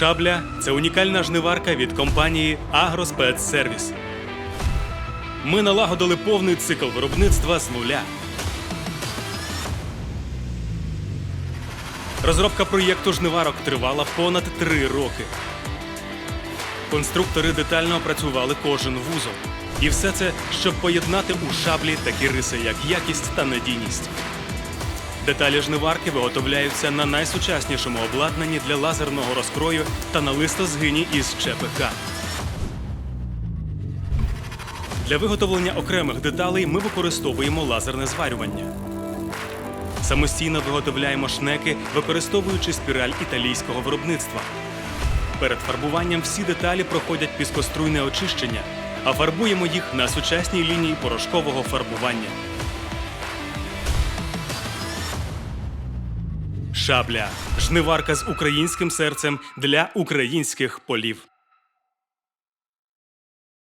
Шабля це унікальна жниварка від компанії Агроспецсервіс. Ми налагодили повний цикл виробництва з нуля. Розробка проєкту жниварок тривала понад три роки. Конструктори детально опрацювали кожен вузол. І все це, щоб поєднати у шаблі такі риси, як якість та надійність. Деталі жниварки виготовляються на найсучаснішому обладнанні для лазерного розкрою та на листозгині із ЧПК. Для виготовлення окремих деталей ми використовуємо лазерне зварювання. Самостійно виготовляємо шнеки, використовуючи спіраль італійського виробництва. Перед фарбуванням всі деталі проходять піскоструйне очищення, а фарбуємо їх на сучасній лінії порошкового фарбування. Шабля жниварка з українським серцем для українських полів.